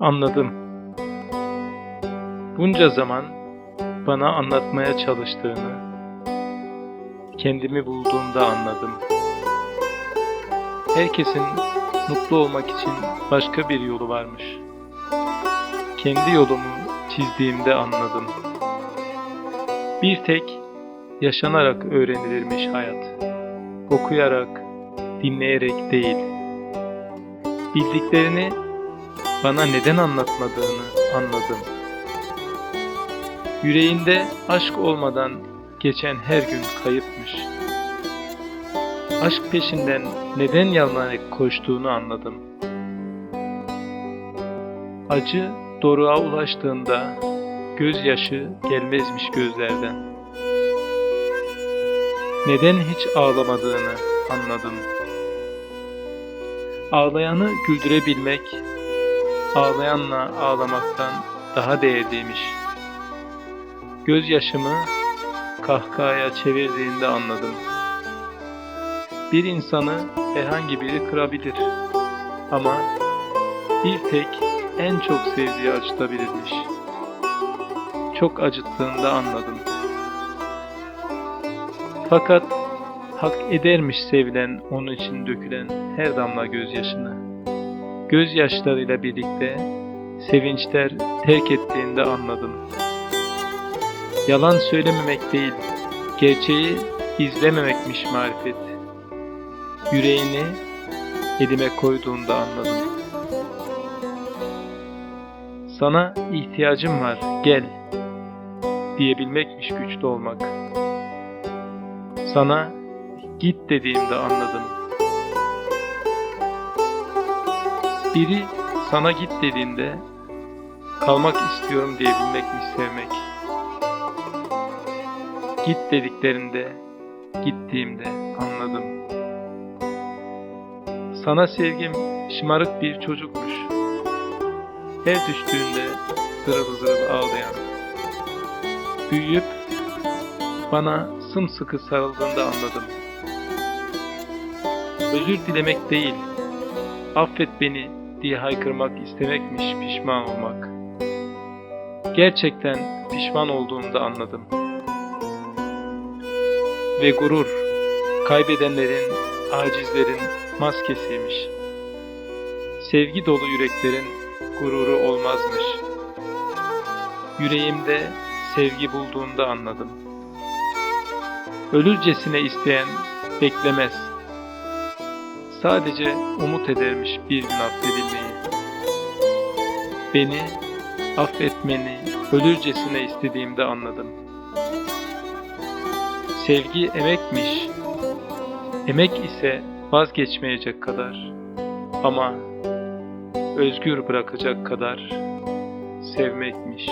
Anladım. Bunca zaman bana anlatmaya çalıştığını kendimi bulduğumda anladım. Herkesin mutlu olmak için başka bir yolu varmış. Kendi yolumu çizdiğimde anladım. Bir tek yaşanarak öğrenilirmiş hayat. Okuyarak, dinleyerek değil. Bildiklerini bana neden anlatmadığını anladım. Yüreğinde aşk olmadan geçen her gün kayıpmış. Aşk peşinden neden yalnızlık koştuğunu anladım. Acı doruğa ulaştığında gözyaşı gelmezmiş gözlerden. Neden hiç ağlamadığını anladım. Ağlayanı güldürebilmek, ağlayanla ağlamaktan daha değerliymiş. Gözyaşımı kahkahaya çevirdiğinde anladım. Bir insanı herhangi biri kırabilir ama bir tek en çok sevdiği acıtabilirmiş. Çok acıttığında anladım. Fakat hak edermiş sevilen onun için dökülen her damla gözyaşını. Gözyaşlarıyla birlikte sevinçler terk ettiğinde anladım. Yalan söylememek değil, gerçeği izlememekmiş marifet. Yüreğini elime koyduğunda anladım. Sana ihtiyacım var, gel diyebilmekmiş güçlü olmak. Sana git dediğimde anladım. Biri sana git dediğinde kalmak istiyorum diyebilmekmiş sevmek. Git dediklerinde gittiğimde anladım. Sana sevgim şımarık bir çocukmuş. Her düştüğünde zırıl zırıl ağlayan. Büyüyüp bana sımsıkı sarıldığında anladım. Özür dilemek değil, affet beni diye haykırmak istemekmiş pişman olmak. Gerçekten pişman olduğumda anladım. Ve gurur, kaybedenlerin, acizlerin maskesiymiş. Sevgi dolu yüreklerin gururu olmazmış. Yüreğimde sevgi bulduğunda anladım. Ölürcesine isteyen beklemez. Sadece umut edermiş bir gün affedilmeyi. Beni affetmeni ölürcesine istediğimde anladım. Sevgi emekmiş. Emek ise vazgeçmeyecek kadar ama özgür bırakacak kadar sevmekmiş.